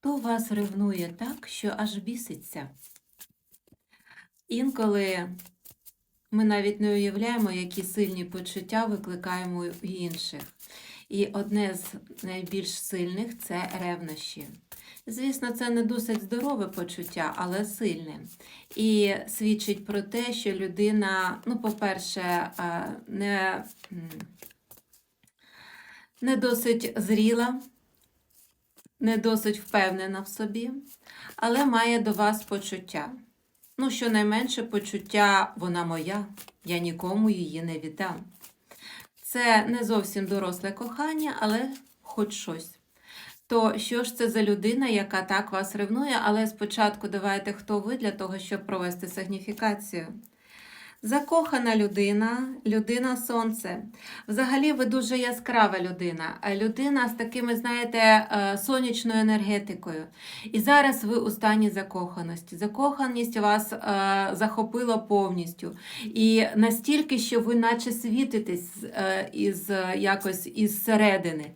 Хто вас ревнує так, що аж біситься? Інколи ми навіть не уявляємо, які сильні почуття викликаємо у інших. І одне з найбільш сильних це ревнощі. Звісно, це не досить здорове почуття, але сильне. І свідчить про те, що людина, ну, по-перше, е, не, не досить зріла, не досить впевнена в собі, але має до вас почуття. Ну, щонайменше почуття вона моя, я нікому її не віддам. Це не зовсім доросле кохання, але хоч щось. То що ж це за людина, яка так вас ревнує, але спочатку давайте, хто ви для того, щоб провести сигніфікацію. Закохана людина, людина сонце. Взагалі, ви дуже яскрава людина, людина з такими, знаєте, е, сонячною енергетикою. І зараз ви у стані закоханості. Закоханість вас е, захопила повністю. І настільки, що ви наче світитесь е, із якось із середини.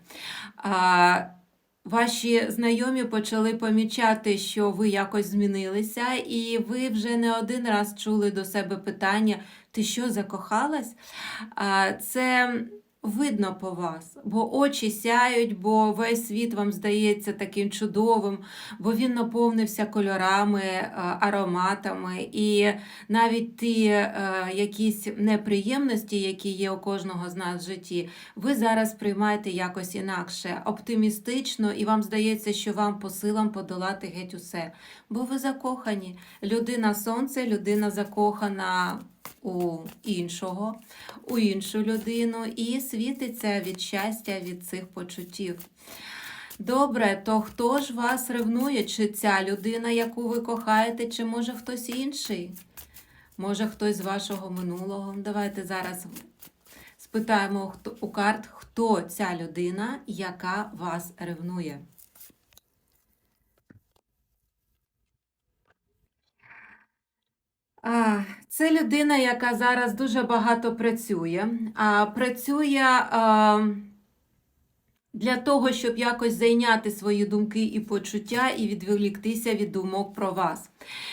Ваші знайомі почали помічати, що ви якось змінилися, і ви вже не один раз чули до себе питання: ти що, закохалась? Це видно по вас, бо очі сяють, бо весь світ вам здається таким чудовим, бо він наповнився кольорами, е, ароматами, і навіть ті е, якісь неприємності, які є у кожного з нас в житті, ви зараз приймаєте якось інакше, оптимістично, і вам здається, що вам по силам подолати геть усе. Бо ви закохані. Людина сонце, людина закохана у іншого, у іншу людину, і світиться від щастя від цих почуттів. Добре, то хто ж вас ревнує? Чи ця людина, яку ви кохаєте, чи може хтось інший? Може хтось з вашого минулого? Давайте зараз спитаємо у карт, хто ця людина, яка вас ревнує. Це людина, яка зараз дуже багато працює. А, Працює а, для того, щоб якось зайняти свої думки і почуття і відволіктися від думок про вас.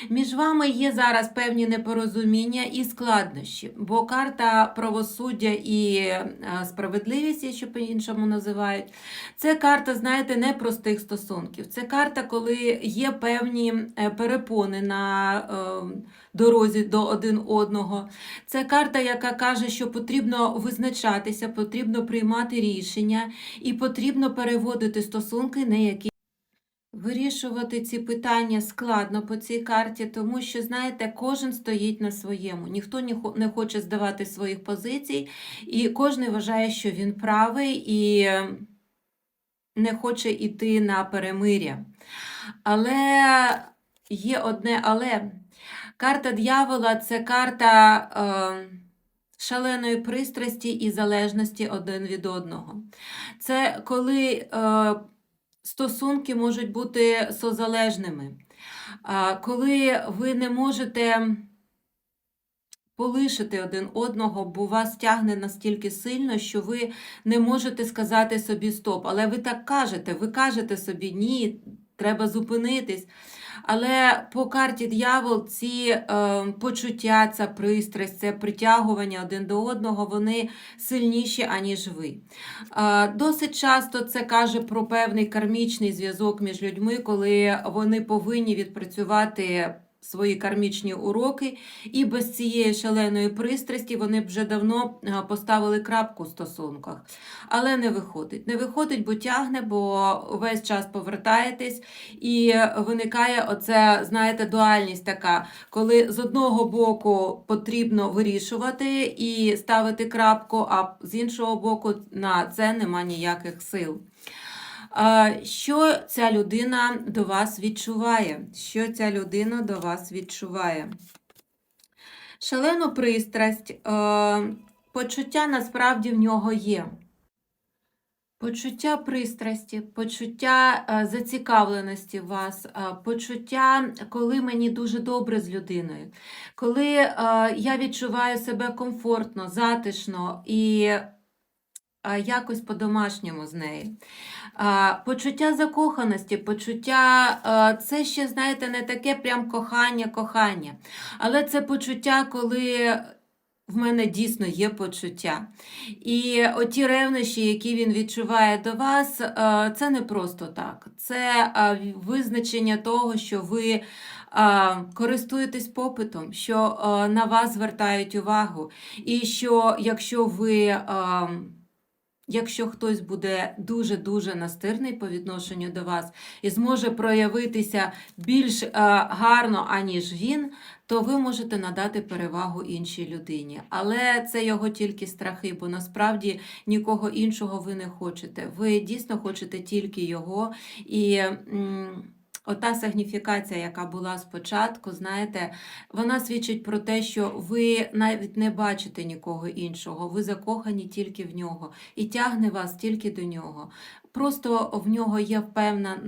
Між вами є зараз певні непорозуміння і складнощі, бо карта правосуддя і е, справедливість, якщо по-іншому називають, це карта, знаєте, непростих стосунків. Це карта, коли є певні е, перепони на е, дорозі до один одного. Це карта, яка каже, що потрібно визначатися, потрібно приймати рішення і потрібно переводити стосунки на які. Вирішувати ці питання складно по цій карті, тому що, знаєте, кожен стоїть на своєму. Ніхто не хоче здавати своїх позицій, і кожен вважає, що він правий і не хоче йти на перемиря. Але є одне але. Карта дьявола це карта е, шаленої пристрасті і залежності один від одного. Це коли е, стосунки можуть бути созалежними, а, коли ви не можете полишити один одного, бо вас тягне настільки сильно, що ви не можете сказати собі стоп. Але ви так кажете, ви кажете собі ні, треба зупинитись. Але по карті дьявол ці е, почуття, ця пристрасть, це притягування один до одного, вони сильніші, аніж ви. Е, Досить часто це каже про певний кармічний зв'язок між людьми, коли вони повинні відпрацювати свої кармічні уроки, і без цієї шаленої пристрасті вони б вже давно е, поставили крапку в стосунках. Але не виходить. Не виходить, бо тягне, бо весь час повертаєтесь, і виникає оце, знаєте, дуальність така, коли з одного боку потрібно вирішувати і ставити крапку, а з іншого боку на це нема ніяких сил. Що ця людина до вас відчуває? Що ця людина до вас відчуває? Шалену пристрасть, е, почуття насправді в нього є. Почуття пристрасті, почуття е, зацікавленості в вас, е, почуття, коли мені дуже добре з людиною, коли я відчуваю себе комфортно, затишно і якось по-домашньому з нею. Почуття закоханості, почуття це ще, знаєте, не таке прям кохання, кохання. Але це почуття, коли в мене дійсно є почуття. І оті ревнощі, які він відчуває до вас, це не просто так. Це визначення того, що ви користуєтесь попитом, що на вас звертають увагу, і що якщо ви. Якщо хтось буде дуже-дуже настирний по відношенню до вас і зможе проявитися більш е, гарно, аніж він, то ви можете надати перевагу іншій людині. Але це його тільки страхи, бо насправді нікого іншого ви не хочете. Ви дійсно хочете тільки його. І ота сигніфікація, яка була спочатку, знаєте, вона свідчить про те, що ви навіть не бачите нікого іншого, ви закохані тільки в нього і тягне вас тільки до нього. Просто в нього є певна